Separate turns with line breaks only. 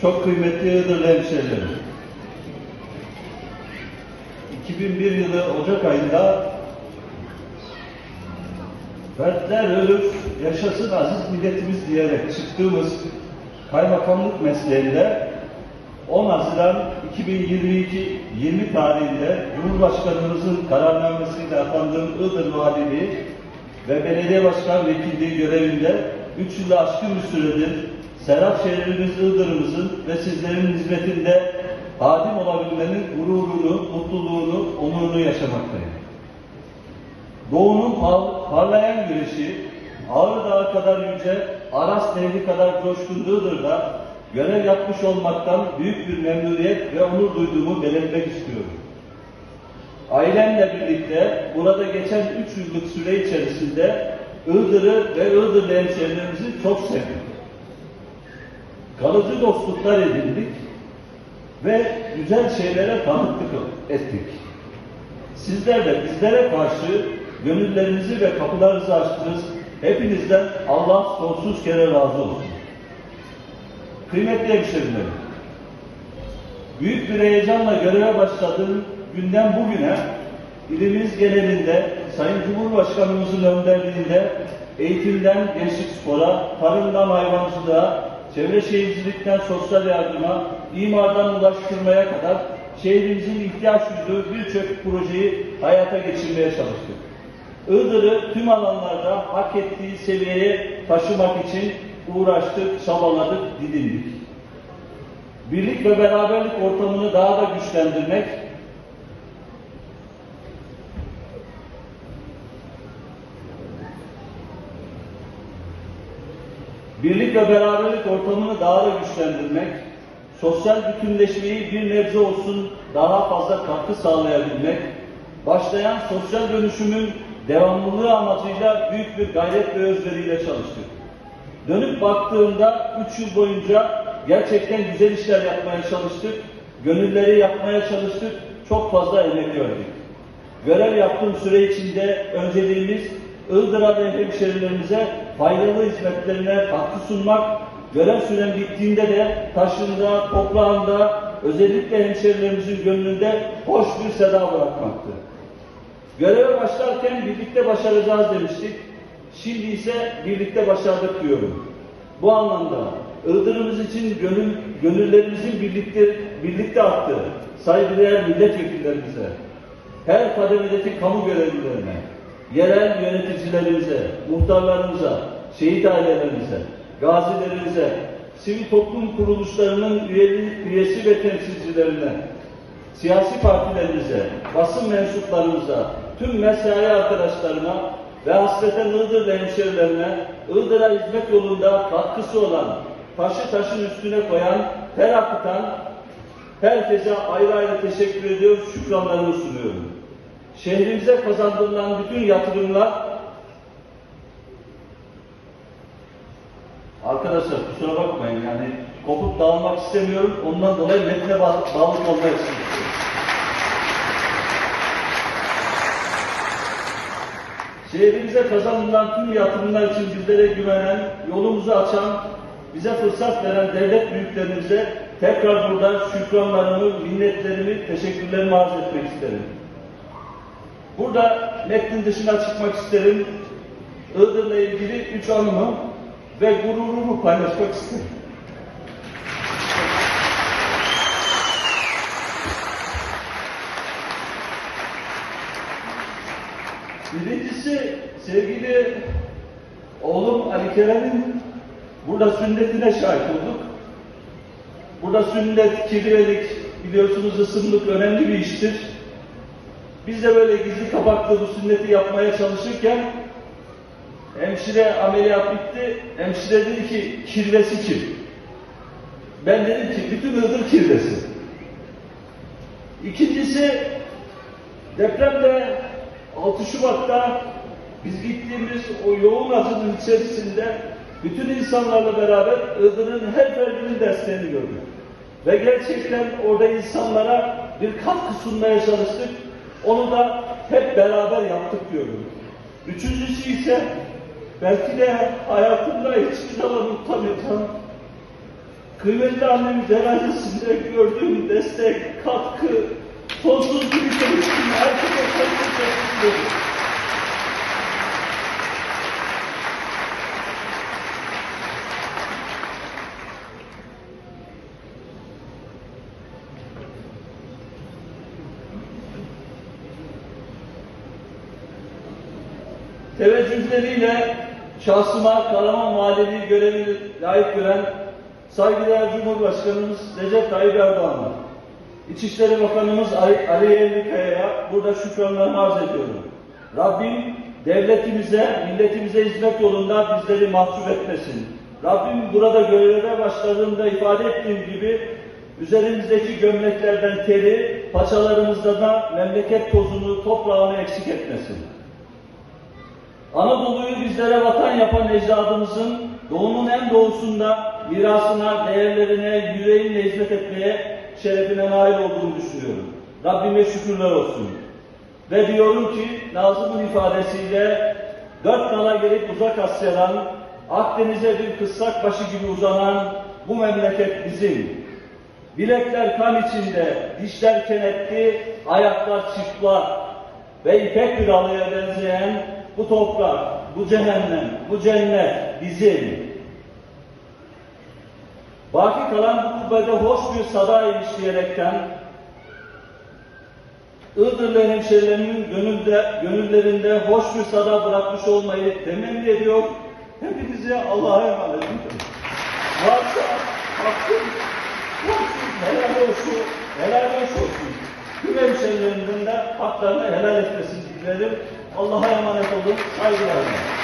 Çok kıymetli Iğdırlı hemşehrilerim. 2001 yılı Ocak ayında Fertler ölür, yaşasın aziz milletimiz diyerek çıktığımız kaymakamlık mesleğinde 10 Haziran 2022 20 tarihinde Cumhurbaşkanımızın kararnamesiyle atandığım Iğdır Valiliği ve Belediye Başkan Vekilliği görevinde 3 yılı aşkın bir süredir Serap şehrimiz Iğdır'ımızın ve sizlerin hizmetinde hadim olabilmenin gururunu, mutluluğunu, onurunu yaşamaktayım. Doğu'nun par- parlayan güneşi, Ağrı Dağı kadar yüce, Aras Nehri kadar coşkun Iğdır'da görev yapmış olmaktan büyük bir memnuniyet ve onur duyduğumu belirtmek istiyorum. Ailemle birlikte burada geçen üç yıllık süre içerisinde Iğdır'ı ve Iğdırlı hemşehrilerimizi çok sevdim. Kalıcı dostluklar edindik ve güzel şeylere tanıklık ettik. Sizler de bizlere karşı gönüllerinizi ve kapılarınızı açtınız. Hepinizden Allah sonsuz kere razı olsun. Kıymetli hemşehrilerim, büyük bir heyecanla göreve başladığım günden bugüne ilimiz genelinde Sayın Cumhurbaşkanımızın önderliğinde eğitimden gençlik spora, tarımdan hayvancılığa, çevre şehircilikten sosyal yardıma, imardan ulaştırmaya kadar şehrimizin ihtiyaç duyduğu birçok projeyi hayata geçirmeye çalıştık. Iğdır'ı tüm alanlarda hak ettiği seviyeye taşımak için uğraştık, çabaladık, didindik. Birlik ve beraberlik ortamını daha da güçlendirmek, birlik ve beraberlik ortamını daha da güçlendirmek, sosyal bütünleşmeyi bir nebze olsun daha fazla katkı sağlayabilmek, başlayan sosyal dönüşümün devamlılığı amacıyla büyük bir gayret ve özveriyle çalıştık. Dönüp baktığımda üç yıl boyunca gerçekten güzel işler yapmaya çalıştık, gönülleri yapmaya çalıştık, çok fazla emek verdik. Görev yaptığım süre içinde önceliğimiz Iğdır'a ve hemşerilerimize faydalı hizmetlerine katkı sunmak, görev süren bittiğinde de taşında, toprağında, özellikle hemşerilerimizin gönlünde hoş bir seda bırakmaktı. Göreve başlarken birlikte başaracağız demiştik. Şimdi ise birlikte başardık diyorum. Bu anlamda Iğdır'ımız için gönül, gönüllerimizin birlikte, birlikte arttı. Saygıdeğer milletvekillerimize, her kademedeki kamu görevlilerine, yerel yöneticilerimize, muhtarlarımıza, şehit ailelerimize, gazilerimize, sivil toplum kuruluşlarının üyesi ve temsilcilerine, siyasi partilerimize, basın mensuplarımıza, tüm mesai arkadaşlarıma ve hasreten Iğdırlı hemşerilerine, Iğdır'a hizmet yolunda katkısı olan, taşı taşın üstüne koyan, ter akıtan, herkese ayrı ayrı teşekkür ediyor, şükranlarımı sunuyorum. Şehrimize kazandırılan bütün yatırımlar Arkadaşlar kusura bakmayın yani kopup dağılmak istemiyorum. Ondan dolayı metne bağlı, bağlı olmak istiyorum. Şehrimize kazanılan tüm yatırımlar için bizlere güvenen, yolumuzu açan, bize fırsat veren devlet büyüklerimize tekrar buradan şükranlarımı, minnetlerimi, teşekkürlerimi arz etmek isterim. Burada metnin dışına çıkmak isterim. Iğdır'la ilgili üç anımı ve gururumu paylaşmak isterim. Birincisi sevgili oğlum Ali Kerem'in burada sünnetine şahit olduk. Burada sünnet, kirvelik biliyorsunuz ısımlık önemli bir iştir. Biz de böyle gizli kapaklı bu sünneti yapmaya çalışırken hemşire ameliyat bitti. Hemşire dedi ki kirvesi kim? Ben dedim ki bütün Iğdır kirvesi. İkincisi depremde 6 Şubat'ta biz gittiğimiz o yoğun acının içerisinde bütün insanlarla beraber Iğdır'ın her ferdinin derslerini gördük. Ve gerçekten orada insanlara bir katkı sunmaya çalıştık. Onu da hep beraber yaptık diyorum. Üçüncüsü ise belki de hayatımda hiçbir zaman unutamayacağım kıymetli annemin cenazesinde gördüğüm destek, katkı, sonsuz bir için herkese teşekkür ederim. Teveccühleriyle şahsıma Karaman Valiliği görevini layık gören saygıdeğer Cumhurbaşkanımız Recep Tayyip Erdoğan'a, İçişleri Bakanımız Ali Ali Yerlikaya'ya burada şükranlarımı arz ediyorum. Rabbim devletimize, milletimize hizmet yolunda bizleri mahcup etmesin. Rabbim burada göreve başladığımda ifade ettiğim gibi üzerimizdeki gömleklerden teri, paçalarımızda da memleket tozunu, toprağını eksik etmesin. Anadolu'yu bizlere vatan yapan ecdadımızın doğunun en doğusunda mirasına, değerlerine, yüreğinle hizmet etmeye şerefine nail olduğunu düşünüyorum. Rabbime şükürler olsun. Ve diyorum ki Nazım'ın ifadesiyle dört nala gelip uzak Asya'dan Akdeniz'e bir kıssak başı gibi uzanan bu memleket bizim. Bilekler kan içinde, dişler kenetli, ayaklar çıplak ve ipek bir halıya benzeyen bu toprak, bu cehennem, bu cennet bizim. Baki kalan bu kubbede hoş bir sada ilişkiyerekten Iğdırlı hemşehrilerimin gönülde, gönüllerinde hoş bir sada bırakmış olmayı temenni ediyor. Hepinize Allah'a emanet ediyorum. Varsa hakkım, hakkım helal olsun, helal olsun. Tüm hemşehrilerimden de haklarını helal etmesini dilerim. Allah'a emanet olun. Saygılarımla.